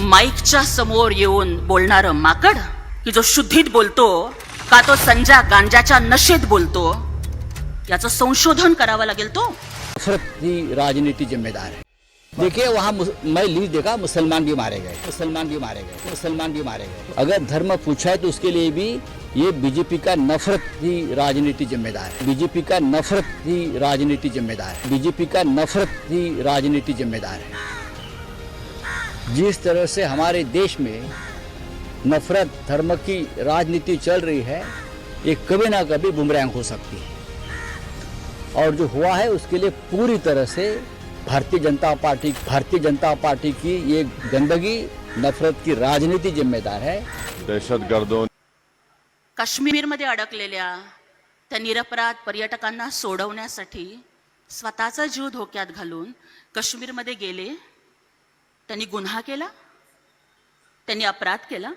माईकच्या समोर येऊन बोलणारं माकड की जो शुद्धीत बोलतो का तो संजा गांजाच्या नशेत बोलतो याचं संशोधन करावं लागेल तो. नफरत की राजनीति जिम्मेदार है। देखिए वहाँ मैं लीज देखा मुसलमान भी मारे गए। मुसलमान भी मारे गए मुसलमान भी मारे गए। अगर धर्म पूछा है तो उसके लिए भी ये बीजेपी का नफरत की राजनीति जिम्मेदार है। बीजेपी का नफरत की राजनीति जिम्मेदार है। बीजेपी का नफरत की राजनीति जिम्मेदार है। जिस तरह से हमारे देश में नफरत धर्म की राजनीति चल रही है ये कभी ना कभी बुमरैंग हो सकती है। और जो हुआ है उसके लिए पूरी तरह से भारतीय जनता पार्टी भारतीय जनता पार्टी की ये गंदगी नफरत की राजनीति जिम्मेदार है। दहशतगर्दों काश्मीरमध्ये अडकलेल्या त्या निरपराध पर्यटकांना सोडवण्यासाठी स्वतःचा जीव धोक्यात घालून काश्मीरमध्ये गेले. त्यांनी गुन्हा केला त्यांनी अपराध केला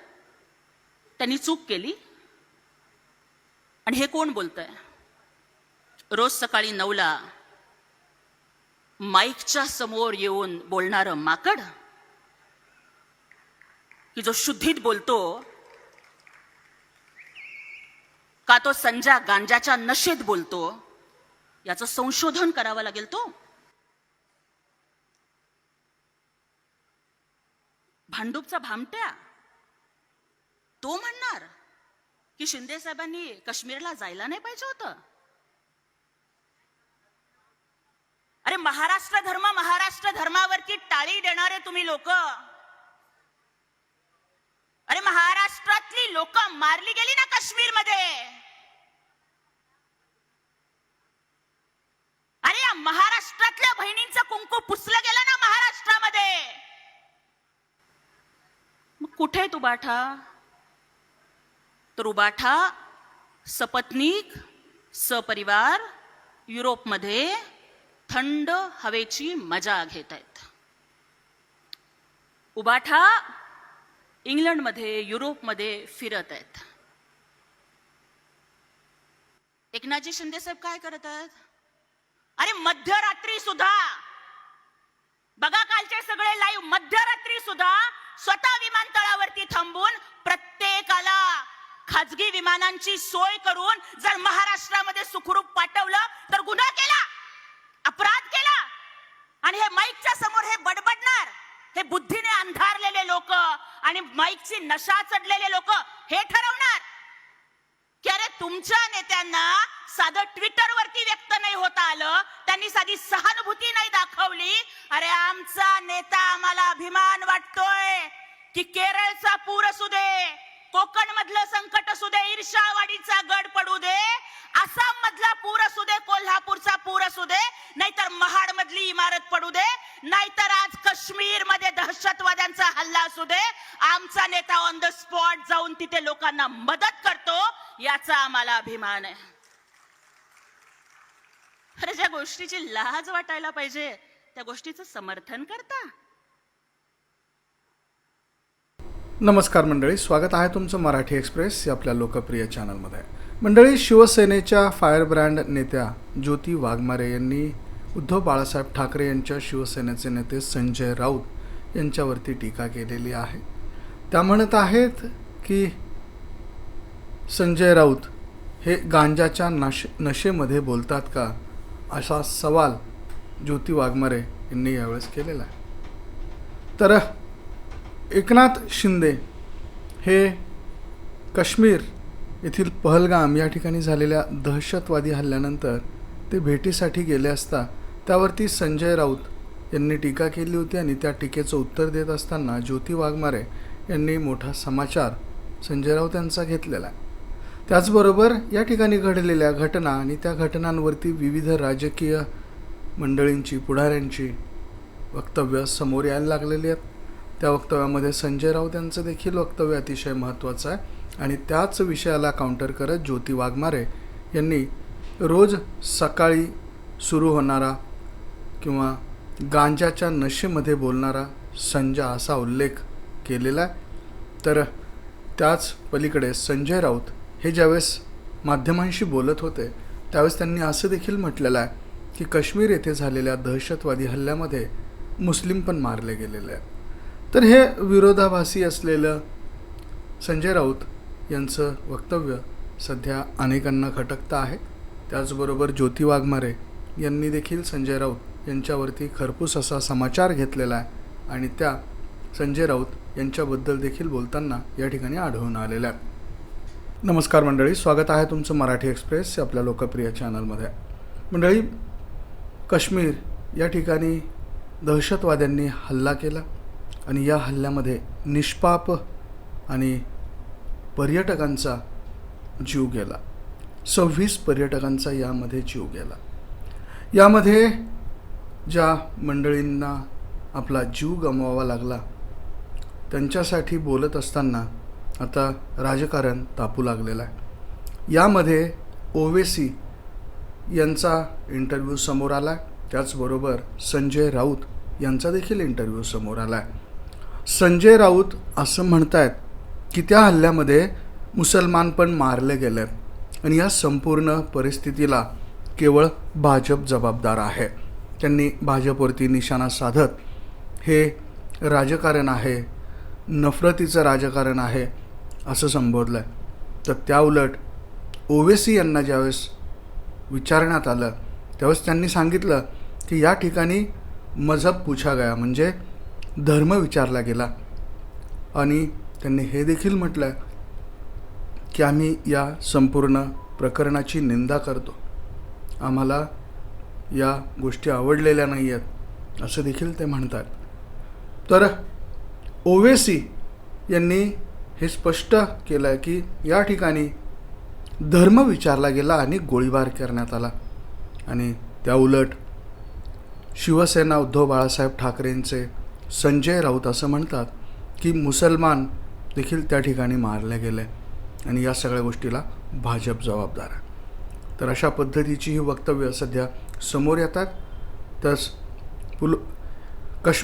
त्यांनी चूक केली. आणि हे कोण बोलतंय? रोज सकाळी नऊला माईकच्या समोर येऊन बोलणारं माकड की जो शुद्धीत बोलतो का तो संजा गांजाच्या नशेत बोलतो याचं संशोधन करावं लागेल तो. भांडूपचा भामट्या? तो म्हणणार की शिंदे साहेबांनी काश्मीरला जायला नाही पाहिजे होतं. अरे महाराष्ट्र धर्म महाराष्ट्र धर्मावरती टाळी देणारे तुम्ही लोक. अरे महाराष्ट्रातली लोक मारली गेली ना काश्मीरमध्ये अरे या महाराष्ट्रातल्या बहिणींचं कुंकू पुसलं गेलं ना महाराष्ट्रामध्ये. मग कुठे आहे उबाठा तर उबाठा सपत्नीक सपरिवार युरोपमध्ये थंड हवेची मजा घेत आहेत. उबाठा इंग्लंडमध्ये युरोपमध्ये फिरत आहेत. एकनाथजी शिंदे साहेब काय करत आहेत? अरे मध्यरात्री सुद्धा! बघा कालचे सगळे लाईव्ह मध्यरात्री सुद्धा स्वतः विमानतळावरती थांबून प्रत्येकाला खाजगी विमानांची सोय करून जर महाराष्ट्रामध्ये सुखरूप पाठवलं तर गुन्हा केला अपराध केला आणि हे माईकच्या समोर हे बडबडणार हे बुद्धीने अंधारलेले लोक आणि माईकची नशा चढलेले लोक हे ठरवणार. की अरे तुमच्या नेत्यांना साधं ट्विटरवरती व्यक्त नाही होता आलं त्यांनी साधी सहानुभूती नाही दाखवली अरे आमचा नेता आम्हाला अभिमान वाटतो की केरळचा पूर असू दे कोकण मधलं संकट असू दे ईर्षावाडीचा गड पडू दे आसाम मधला पूर असू दे कोल्हापूरचा पूर असू दे नाहीतर महाड मधली इमारत पडू दे नाहीतर आज काश्मीरमध्ये दहशतवाद्यांचा हल्ला असू दे आमचा नेता ऑन द स्पॉट जाऊन तिथे लोकांना मदत करतो याचा आम्हाला अभिमान आहे. अरे ज्या गोष्टीची लाज वाटायला पाहिजे त्या गोष्टीचं समर्थन करता. नमस्कार मंडळी स्वागत आहे तुमचं मराठी एक्सप्रेस या आपल्या लोकप्रिय चॅनलमध्ये. मंडळी शिवसेनेच्या फायरब्रँड नेत्या ज्योती वाघमारे यांनी उद्धव बाळासाहेब ठाकरे यांच्या शिवसेनेचे नेते संजय राऊत यांच्यावरती टीका केलेली आहे. त्या म्हणत आहेत की संजय राऊत हे गांजाच्या नशे नशेमध्ये बोलतात का? असा सवाल ज्योती वाघमारे यांनी यावेळेस केलेला आहे. तर एकनाथ शिंदे हे काश्मीर येथील पहलगाम या ठिकाणी झालेल्या दहशतवादी हल्ल्यानंतर ते भेटीसाठी गेले असता त्यावरती संजय राऊत यांनी टीका केली होती आणि त्या टीकेचं उत्तर देत असताना ज्योती वाघमारे यांनी मोठा समाचार संजय राऊत यांचा घेतलेला आहे. त्याचबरोबर या ठिकाणी घडलेल्या घटना आणि त्या घटनांवरती विविध राजकीय मंडळींची पुढाऱ्यांची वक्तव्य समोर यायला लागलेली आहेत. त्या वक्तव्यामध्ये संजय राऊत यांचं देखील वक्तव्य अतिशय महत्त्वाचं आहे. आणि त्याच विषयाला काउंटर करत ज्योती वाघमारे यांनी रोज सकाळी सुरू होणारा किंवा गांजाच्या नशेमध्ये बोलणारा संजा असा उल्लेख केलेला आहे. तर त्याच पलीकडे संजय राऊत हे ज्यावेळेस माध्यमांशी बोलत होते त्यावेळेस त्यांनी असं देखील म्हटलेलं आहे की काश्मीर येथे झालेल्या दहशतवादी हल्ल्यामध्ये मुस्लिम पण मारले गेलेले आहेत. तर हे विरोधाभासी असलेलं संजय राऊत यांचं वक्तव्य सध्या अनेकांना खटकतं आहे. त्याचबरोबर ज्योती वाघमारे यांनी देखील संजय राऊत यांच्यावरती खरपूस असा समाचार घेतलेला आहे आणि त्या संजय राऊत यांच्याबद्दल देखील बोलताना या ठिकाणी आढळून आलेल्या आहेत. नमस्कार मंडळी स्वागत आहे तुमचं मराठी एक्सप्रेस आपल्या लोकप्रिय चॅनलमध्ये. मंडळी काश्मीर या ठिकाणी दहशतवाद्यांनी हल्ला केला. आणि या हल्ल्यामध्ये निष्पाप आणि पर्यटकांचा जीव गेला. सव्वीस पर्यटकांचा यामध्ये जीव गेला. यामध्ये ज्या मंडळींना आपला जीव गमवावा लागला त्यांच्यासाठी बोलत असताना आता राजकारण तापू लागलेलं आहे. यामध्ये ओवेसी यांचा इंटरव्ह्यू समोर आला. त्याचबरोबर संजय राऊत यांचा देखील इंटरव्ह्यू समोर आला आहे. संजय राऊत असं म्हणतायत की त्या हल्ल्यामध्ये मुसलमान पण मारले गेले आणि या संपूर्ण परिस्थितीला केवळ भाजप जबाबदार आहे. त्यांनी भाजपवरती निशाणा साधत हे राजकारण आहे नफरतीचं राजकारण आहे असं संबोधलं आहे तर त्याउलट ओवेसी यांना ज्यावेळेस विचारण्यात आलं त्यावेळेस त्यांनी सांगितलं की या ठिकाणी मजहब पूछा गया म्हणजे धर्म विचारला गेला. आणि त्यांनी हे देखील म्हटलं की आम्ही या संपूर्ण प्रकरणाची निंदा करतो. आम्हाला या गोष्टी आवडलेल्या नाही आहेत असं देखील ते म्हणतात. तर ओवेसी यांनी हे स्पष्ट केलं आहे की या ठिकाणी धर्म विचारला गेला आणि गोळीबार करण्यात आला. आणि त्या उलट शिवसेना उद्धव बाळासाहेब ठाकरेंचे संजय राऊत असं म्हणतात की मुसलमान देखील त्या ठिकाणी मारले गेले. आणि या सगळ्या गोष्टीला भाजप जबाबदार आहे. तर अशा पद्धतीची ही वक्तव्य सध्या समोर येतात. तस पुल